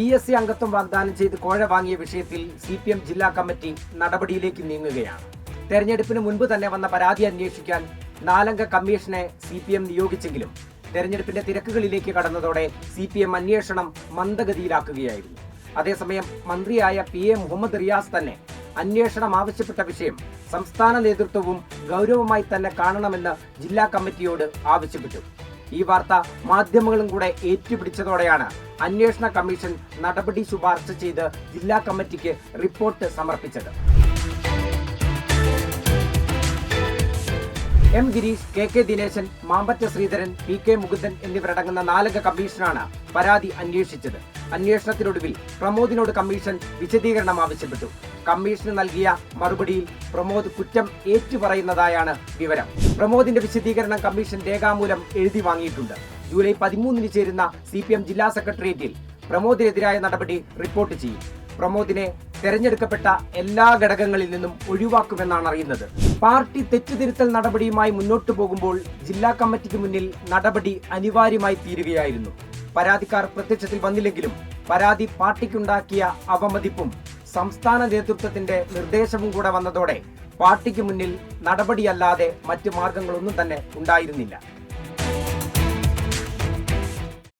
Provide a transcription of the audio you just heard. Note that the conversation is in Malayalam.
പി എസ് സി അംഗത്വം വാഗ്ദാനം ചെയ്ത് കോഴ വാങ്ങിയ വിഷയത്തിൽ സി പി എം ജില്ലാ കമ്മിറ്റി നടപടിയിലേക്ക് നീങ്ങുകയാണ്. തെരഞ്ഞെടുപ്പിന് മുൻപ് തന്നെ വന്ന പരാതി അന്വേഷിക്കാൻ നാലംഗ കമ്മീഷനെ സി പി എം നിയോഗിച്ചെങ്കിലും തെരഞ്ഞെടുപ്പിന്റെ തിരക്കുകളിലേക്ക് കടന്നതോടെ സി പി എം അന്വേഷണം മന്ദഗതിയിലാക്കുകയായിരുന്നു. അതേസമയം മന്ത്രിയായ പി എ മുഹമ്മദ് റിയാസ് തന്നെ അന്വേഷണം ആവശ്യപ്പെട്ട വിഷയം സംസ്ഥാന നേതൃത്വവും ഗൗരവമായി തന്നെ കാണണമെന്ന് ജില്ലാ കമ്മിറ്റിയോട് ആവശ്യപ്പെട്ടു. ഈ വാർത്ത മാധ്യമങ്ങളും കൂടെ ഏറ്റുപിടിച്ചതോടെയാണ് അന്വേഷണ കമ്മീഷൻ നടപടി ശുപാർശ ചെയ്ത് ജില്ലാ കമ്മിറ്റിക്ക് റിപ്പോർട്ട് സമർപ്പിച്ചത്. M Girish K K Dineshan Mambatta Sreedharan P K Mukundan എന്നിവരടങ്ങുന്ന നാലംഗ കമ്മീഷനാണ് പരാതി അന്വേഷിച്ചത്. അന്വേഷണത്തിനൊടുവിൽ പ്രമോദിനോട് കമ്മീഷൻ വിശദീകരണം ആവശ്യപ്പെട്ടു. കമ്മീഷന് നൽകിയ മറുപടിയിൽ പ്രമോദ് കുറ്റം ഏറ്റുപറയുന്നതായാണ് വിവരം. പ്രമോദിന്റെ വിശദീകരണം കമ്മീഷൻ രേഖാമൂലം എഴുതി വാങ്ങിയിട്ടുണ്ട്. ജൂലൈ പതിമൂന്നിന് ചേരുന്ന സി പി എം ജില്ലാ സെക്രട്ടേറിയറ്റിൽ പ്രമോദിനെതിരായ നടപടി റിപ്പോർട്ട് ചെയ്യും. പ്രമോദിനെ തെരഞ്ഞെടുക്കപ്പെട്ട എല്ലാ ഘടകങ്ങളിൽ നിന്നും ഒഴിവാക്കുമെന്നാണ് അറിയുന്നത്. പാർട്ടി തെറ്റുതിരുത്തൽ നടപടിയുമായി മുന്നോട്ടു പോകുമ്പോൾ ജില്ലാ കമ്മിറ്റിക്ക് മുന്നിൽ നടപടി അനിവാര്യമായി തീരുകയായിരുന്നു. പരാതിക്കാർ പ്രത്യക്ഷത്തിൽ വന്നില്ലെങ്കിലും പരാതി പാർട്ടിക്കുണ്ടാക്കിയ അവമതിപ്പും സംസ്ഥാന നേതൃത്വത്തിന്റെ നിർദ്ദേശവും കൂടെ വന്നതോടെ പാർട്ടിക്ക് മുന്നിൽ നടപടിയല്ലാതെ മറ്റു മാർഗങ്ങളൊന്നും തന്നെ ഉണ്ടായിരുന്നില്ല.